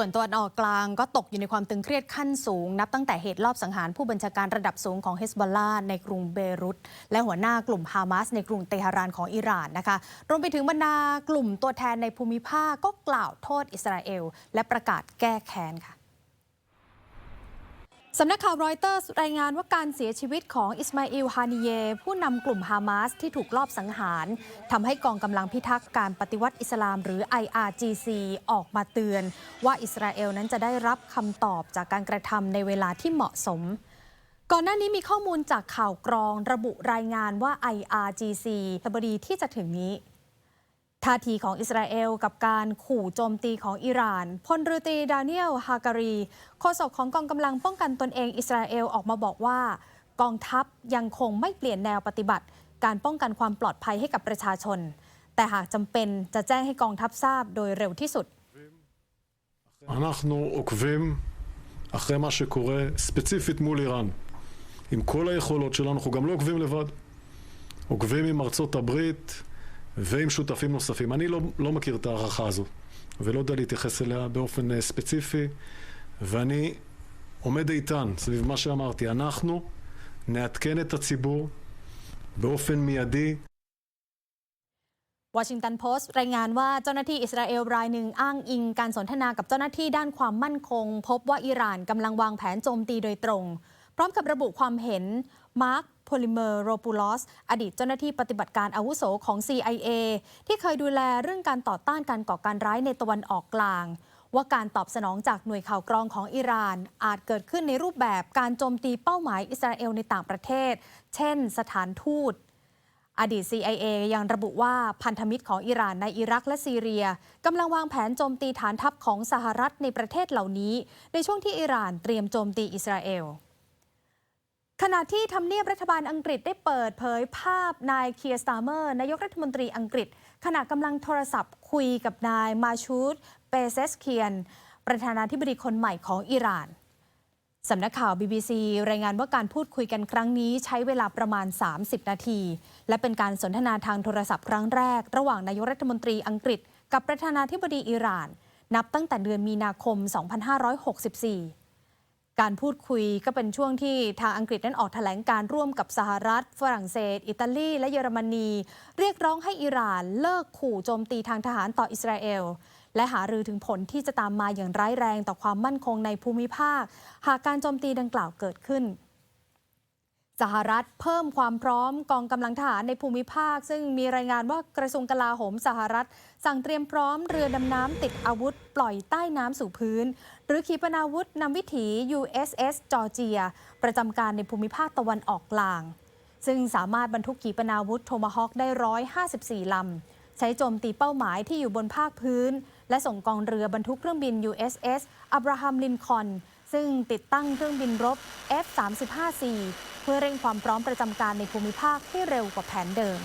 ส่วนตะวันออกกลางก็ตกอยู่ในความตึงเครียดขั้นสูง นับตั้งแต่เหตุรอบสังหารผู้บัญชาการระดับสูงของเฮสบอลลาในกรุงเบรุต และหัวหน้ากลุ่มฮามาสในกรุงเตหะรานของอิหร่านนะคะรวมไปถึงบรรดากลุ่มตัวแทนในภูมิภาคก็กล่าวโทษอิสราเอล และประกาศแก้แค้นค่ะ สำนักข่าวรอยเตอร์รายงานว่าการเสียชีวิตของอิสมาอิลฮานิเย ผู้นำกลุ่มฮามาสที่ถูกลอบสังหารทำให้กองกำลังพิทักษ์การปฏิวัติอิสลาม หรือ IRGC ออกมาเตือน ว่าอิสราเอลนั้นจะได้รับคำตอบจากการกระทำในเวลาที่เหมาะสมก่อนหน้านี้มีข้อมูลจากข่าวกรองระบุรายงานว่า IRGC ตบดีที่จะถึงนี้ ท่าทีของอิสราเอลกับการขู่โจมตีของอิหร่าน พลเรือตรีดาเนียล ฮาการี โฆษกของกองกำลังป้องกันตนเองอิสราเอลออกมาบอกว่า กองทัพยังคงไม่เปลี่ยนแนวปฏิบัติ การป้องกันความปลอดภัยให้กับประชาชน แต่หากจำเป็นจะแจ้งให้กองทัพทราบโดยเร็วที่สุด אנחנו עוקבים אחרי מה שקורה ספציפית מול איראן. עם כל היכולות שלנו, אנחנו גם לא עוקבים לבד. עוקבים עם ארצות הברית ועם שותפים נוספים. אני לא, לא מכיר את ההערכה הזו, ולא יודע להתייחס אליה באופן אה, ספציפי, ואני עומד איתן סביב מה שאמרתי. אנחנו נעדכן את הציבור באופן מיידי วอชิงตันโพสต์รายงานว่าเจ้าหน้าที่อิสราเอลรายหนึ่งอ้างอิงการสนทนากับเจ้าหน้าที่ด้านความมั่นคง พบว่าอิหร่านกำลังวางแผนโจมตีโดยตรง พร้อมกับระบุความเห็นมาร์ค โพลิเมอร์โรปูลอส อดีตเจ้าหน้าที่ปฏิบัติการอาวุโสของ CIA ที่เคยดูแลเรื่องการต่อต้านการก่อการร้ายในตะวันออกกลาง ว่าการตอบสนองจากหน่วยข่าวกรองของอิหร่าน อาจเกิดขึ้นในรูปแบบการโจมตีเป้าหมายอิสราเอลในต่างประเทศ เช่น สถานทูตอดีต CIA ยังระบุว่าพันธมิตรของอิหร่านในอิรักและซีเรียกำลังวางแผนโจมตีฐานทัพของสหรัฐในประเทศเหล่านี้ ในช่วงที่อิหร่านเตรียมโจมตีอิสราเอล ขณะที่ทำเนียบรัฐบาลอังกฤษได้เปิดเผยภาพนายเคียร์สตาร์เมอร์นายกรัฐมนตรีอังกฤษ ขณะกำลังโทรศัพท์คุยกับนายมาชูดเปเซสเคียน ประธานาธิบดีคนใหม่ของอิหร่านสำนักข่าว BBC รายงานว่าการพูดคุยกันครั้งนี้ใช้เวลาประมาณ 30 นาที และเป็นการสนทนาทางโทรศัพท์ครั้งแรก ระหว่างนายกรัฐมนตรีอังกฤษ กับประธานาธิบดีอิหร่าน นับตั้งแต่เดือนมีนาคม 2564 การพูดคุยก็เป็นช่วงที่ทางอังกฤษนั้นออกแถลงการร่วมกับสหรัฐ ฝรั่งเศส อิตาลี และเยอรมนี เรียกร้องให้อิหร่านเลิกขู่โจมตีทางทหารต่ออิสราเอล และหารือถึงผลที่จะตามมาอย่างร้ายแรงต่อความมั่นคงในภูมิภาค หากการโจมตีดังกล่าวเกิดขึ้น สหรัฐเพิ่มความพร้อมกองกำลังทหารในภูมิภาค ซึ่งมีรายงานว่ากระทรวงกลาโหมสหรัฐ สั่งเตรียมพร้อมเรือดำน้ำติดอาวุธ ปล่อยใต้น้ำสู่พื้น หรือขีปนาวุธนำวิถี USS จอร์เจีย ประจำการในภูมิภาคตะวันออกกลาง ซึ่งสามารถบรรทุกขีปนาวุธโทมาฮอคได้ 154 ลำ ใช้โจมตีเป้าหมายที่อยู่บนภาคพื้น และส่งกองเรือบรรทุกเครื่องบิน USS อับราฮัมลินคอน ซึ่งติดตั้งเครื่องบินรบ F-35C เพื่อเร่งความพร้อมประจำการในภูมิภาคให้เร็วกว่าแผนเดิม